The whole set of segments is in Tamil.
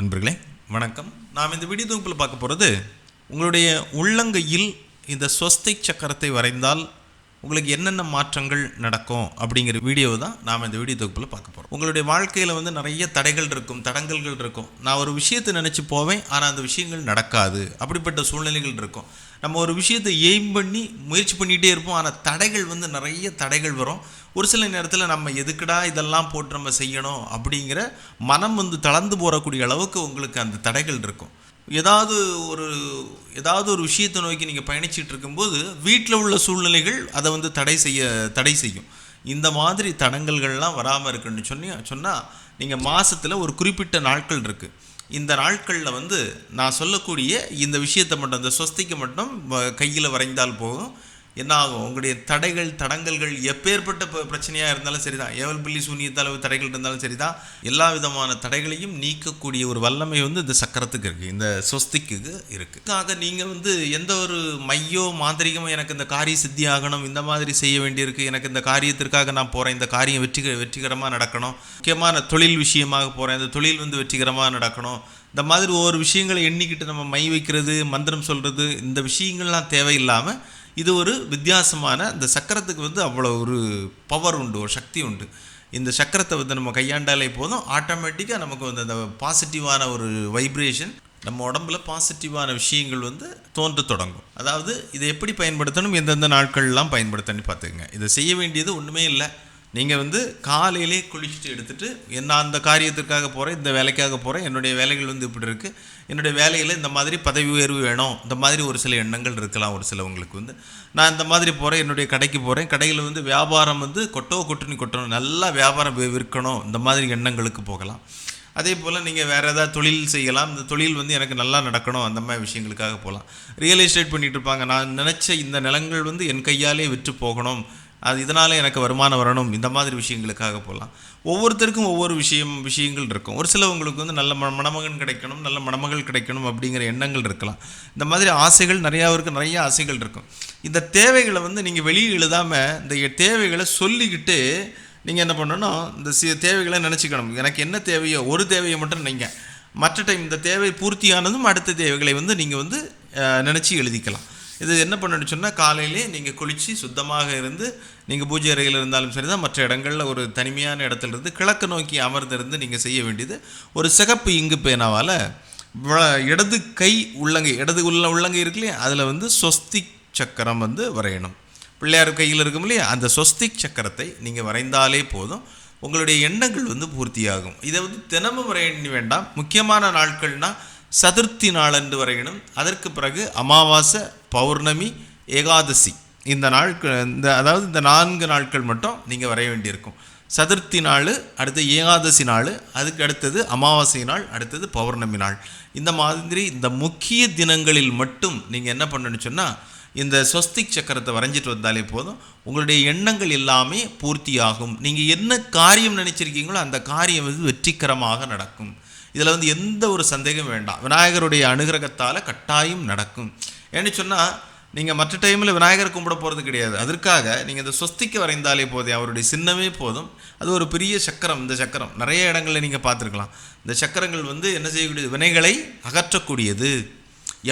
அன்பர்களே வணக்கம். நாம் இந்த வீடியோ தொகுப்பில் பார்க்க போகிறது உங்களுடைய உள்ளங்கையில் இந்த ஸ்வஸ்திக் சக்கரத்தை வரைந்தால் உங்களுக்கு என்னென்ன மாற்றங்கள் நடக்கும் அப்படிங்கிற வீடியோ தான் நாம் இந்த வீடியோ தொகுப்பில் பார்க்க போகிறோம் உங்களுடைய வாழ்க்கையில் வந்து நிறைய தடைகள் இருக்கும் தடங்கல்கள் இருக்கும். நான் ஒரு விஷயத்தை நினச்சி போவேன் ஆனால் அந்த விஷயங்கள் நடக்காது. அப்படிப்பட்ட சூழ்நிலைகள் இருக்கும். நம்ம ஒரு விஷயத்தை எய்ம் பண்ணி முயற்சி பண்ணிகிட்டே இருப்போம். ஆனால் தடைகள் வந்து நிறைய தடைகள் வரும். ஒரு சில நேரத்தில் நம்ம எதுக்குடா இதெல்லாம் போட்டு நம்ம செய்யணும் அப்படிங்கிற மனம் வந்து தளர்ந்து போகக்கூடிய அளவுக்கு உங்களுக்கு அந்த தடைகள் இருக்கும். ஏதாவது ஒரு ஏதாவது ஒரு விஷயத்தை நோக்கி நீங்கள் பயணிச்சிட்டு இருக்கும்போது வீட்டில் உள்ள சூழ்நிலைகள் அதை வந்து தடை செய்ய தடை செய்யும். இந்த மாதிரி தடங்கல்கள்லாம் வராமல் இருக்குன்னு சொன்னி சொன்னால் நீங்கள் மாதத்தில் ஒரு குறிப்பிட்ட நாட்கள் இருக்குது இந்த நாட்களில் வந்து நான் சொல்லக்கூடிய இந்த விஷயத்தை மட்டும் இந்த ஸ்வஸ்திக்கு மட்டும் கையில் வரைந்தால் போதும். என்ன ஆகும் உங்களுடைய தடைகள் தடங்கல்கள் எப்பேற்பட்ட பிரச்சனையாக இருந்தாலும் சரிதான். ஏவல் பில்லி சூனியத்தால் தடைகள் இருந்தாலும் சரிதான். எல்லா விதமான தடைகளையும் நீக்கக்கூடிய ஒரு வல்லமை வந்து இந்த சக்கரத்துக்கு இருக்குது இந்த சொஸ்திக்கு இருக்குது ஆக நீங்கள் வந்து எந்த ஒரு மையோ மாந்திரிகமோ எனக்கு இந்த காரிய சித்தி ஆகணும் இந்த மாதிரி செய்ய வேண்டியிருக்கு. எனக்கு இந்த காரியத்திற்காக நான் போகிறேன் இந்த காரியம் வெற்றி வெற்றிகரமாக நடக்கணும். முக்கியமான தொழில் விஷயமாக போகிறேன் இந்த தொழில் வந்து வெற்றிகரமாக நடக்கணும். இந்த மாதிரி ஒவ்வொரு விஷயங்களை எண்ணிக்கிட்டு நம்ம மை வைக்கிறது மந்திரம் சொல்கிறது இந்த விஷயங்கள்லாம் தேவையில்லாமல் இது ஒரு வித்தியாசமான இந்த சக்கரத்துக்கு வந்து அவ்வளோ ஒரு பவர் உண்டு ஒரு சக்தி உண்டு. இந்த சக்கரத்தை வந்து நம்ம கையாண்டாலே போதும். ஆட்டோமேட்டிக்காக நமக்கு வந்து அந்த பாசிட்டிவான ஒரு வைப்ரேஷன் நம்ம உடம்புல பாசிட்டிவான விஷயங்கள் வந்து தோன்ற தொடங்கும். அதாவது இதை எப்படி பயன்படுத்தணும்? எந்தெந்த நாட்கள்லாம் பயன்படுத்தணும்னு பார்த்துக்கங்க. இதை செய்ய வேண்டியது ஒன்றுமே இல்லை. நீங்கள் வந்து காலையிலே குளிச்சுட்டு எடுத்துகிட்டு என்ன அந்த காரியத்திற்காக போகிறேன் இந்த வேலைக்காக போகிறேன் என்னுடைய வேலைகள் வந்து இப்படி இருக்குது என்னுடைய வேலையில் இந்த மாதிரி பதவி உயர்வு வேணும் இந்த மாதிரி ஒரு சில எண்ணங்கள் இருக்கலாம் ஒரு சிலவங்களுக்கு வந்து. நான் இந்த மாதிரி போகிறேன் என்னுடைய கடைக்கு போகிறேன் கடையில் வந்து வியாபாரம் வந்து கொட்டோ கொட்டுனி கொட்டணும் நல்லா வியாபாரம் விற்கணும் இந்த மாதிரி எண்ணங்களுக்கு போகலாம். அதே போல் நீங்கள் வேறு ஏதாவது தொழில் செய்யலாம் இந்த தொழில் வந்து எனக்கு நல்லா நடக்கணும் அந்த மாதிரி விஷயங்களுக்காக போகலாம். ரியல் எஸ்டேட் பண்ணிகிட்டு இருப்பாங்க. நான் நினச்ச இந்த நிலங்கள் வந்து என் கையாலே விற்று போகணும் அது இதனால் எனக்கு வருமானம் வரணும் இந்த மாதிரி விஷயங்களுக்காக போகலாம் ஒவ்வொருத்தருக்கும் ஒவ்வொரு விஷயம் விஷயங்கள் இருக்கும். ஒரு சிலவங்களுக்கு வந்து நல்ல ம- மணமகன் கிடைக்கணும் நல்ல மணமகள் கிடைக்கணும் அப்படிங்கிற எண்ணங்கள் இருக்கலாம். இந்த மாதிரி ஆசைகள் நிறையாவிற்கு நிறைய ஆசைகள் இருக்கும். இந்த தேவைகளை வந்து நீங்கள் வெளியே எழுதாமல் இந்த தேவைகளை சொல்லிக்கிட்டு நீங்கள் என்ன பண்ணணும்? இந்த சி தேவைகளை நினச்சிக்கணும். எனக்கு என்ன தேவையோ ஒரு தேவையை மட்டும் நீங்கள் மற்ற டைம் இந்த தேவை பூர்த்தியானதும் அடுத்த தேவைகளை வந்து நீங்கள் வந்து நினச்சி எழுதிக்கலாம். இது என்ன பண்ணணும்னு சொன்னால் காலையிலே நீங்கள் குளித்து சுத்தமாக இருந்து நீங்கள் பூஜை அறையில் இருந்தாலும் சரி தான் மற்ற இடங்களில் ஒரு தனிமையான இடத்துல இருந்து கிழக்கு நோக்கி அமர்ந்திருந்து நீங்கள் செய்ய வேண்டியது. ஒரு சிகப்பு இங்கு பேனாவால் இடது கை உள்ளங்கை இடது உள்ள உள்ளங்கை இருக்கு இல்லையா அதில் வந்து சொஸ்திக் சக்கரம் வந்து வரையணும். பிள்ளையார் கையில் இருக்கும் இல்லையா அந்த சொஸ்திக் சக்கரத்தை நீங்கள் வரைந்தாலே போதும். உங்களுடைய எண்ணங்கள் வந்து பூர்த்தியாகும். இதை வந்து தினமும் வரைய வேண்டாம். முக்கியமான நாட்கள்னால் சதுர்த்தி நாளன்று வரையணும் அதற்கு பிறகு அமாவாசை பௌர்ணமி ஏகாதசி. இந்த நாட்கள் இந்த அதாவது இந்த நான்கு நாட்கள் மட்டும் நீங்கள் வரைய வேண்டியிருக்கும். சதுர்த்தி நாள் அடுத்து ஏகாதசி நாள் அதுக்கு அடுத்தது அமாவாசை நாள் அடுத்தது பௌர்ணமி நாள். இந்த மாதிரி இந்த முக்கிய தினங்களில் மட்டும் நீங்கள் என்ன பண்ணணும்னு சொன்னால் இந்த ஸ்வஸ்திக் சக்கரத்தை வரைஞ்சிட்டு வந்தாலே போதும். உங்களுடைய எண்ணங்கள் எல்லாமே பூர்த்தியாகும். நீங்கள் என்ன காரியம் நினச்சிருக்கீங்களோ அந்த காரியம் வந்து வெற்றிகரமாக நடக்கும். இதில் வந்து எந்த ஒரு சந்தேகம் வேண்டாம். விநாயகருடைய அனுகிரகத்தால் கட்டாயம் நடக்கும். ஏன்னு சொன்னால் நீங்கள் மற்ற டைமில் விநாயகர் கும்பிட போகிறது கிடையாது. அதற்காக நீங்கள் இந்த சொஸ்திக்கு வரைந்தாலே போதும். அவருடைய சின்னமே போதும். அது ஒரு பெரிய சக்கரம். இந்த சக்கரம். நிறைய இடங்களில் நீங்கள் பார்த்துருக்கலாம். இந்த சக்கரங்கள் வந்து என்ன செய்யக்கூடியது? வினைகளை அகற்றக்கூடியது.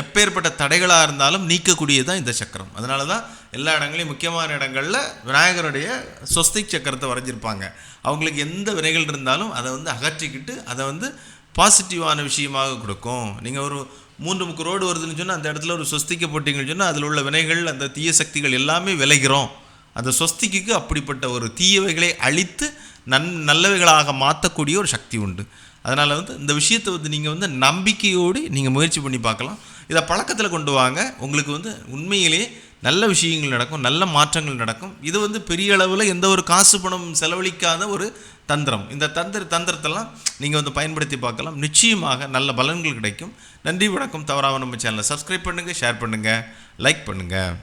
எப்பேற்பட்ட தடைகளாக இருந்தாலும் நீக்கக்கூடியது தான் இந்த சக்கரம். அதனால தான் எல்லா இடங்களையும் முக்கியமான இடங்களில் விநாயகருடைய சொஸ்திக் சக்கரத்தை வரைஞ்சிருப்பாங்க. அவங்களுக்கு எந்த வினைகள் இருந்தாலும் அதை வந்து அகற்றிக்கிட்டு அதை வந்து பாசிட்டிவான விஷயமாக கொடுக்கும். நீங்கள் ஒரு மூன்று முக்கு ரோடு வருதுன்னு சொன்னால் அந்த இடத்துல ஒரு சொஸ்திக்க போட்டிங்கன்னு சொன்னால் அதில் உள்ள வினைகள் அந்த தீய சக்திகள் எல்லாமே விளைகிறோம். அந்த சொஸ்திக்கு அப்படிப்பட்ட ஒரு தீயவைகளை அழித்து நன் நல்லவைகளாக மாற்றக்கூடிய ஒரு சக்தி உண்டு. அதனால் வந்து இந்த விஷயத்தை வந்து நீங்கள் வந்து நம்பிக்கையோடு நீங்கள் முயற்சி பண்ணி பார்க்கலாம். இதை பழக்கத்தில் கொண்டு வாங்க. உங்களுக்கு வந்து உண்மையிலேயே நல்ல விஷயங்கள் நடக்கும் நல்ல மாற்றங்கள் நடக்கும். இது வந்து பெரிய அளவில் எந்த ஒரு காசு பணம் செலவழிக்காத ஒரு தந்திரம். இந்த தந்திர தந்திரத்தெல்லாம் நீங்கள் வந்து பயன்படுத்தி பார்க்கலாம். நிச்சயமாக நல்ல பலன்கள் கிடைக்கும். நன்றி வணக்கம். தவறாமல் நம்ம சேனலை சப்ஸ்கிரைப் பண்ணுங்கள் ஷேர் பண்ணுங்கள் லைக் பண்ணுங்கள்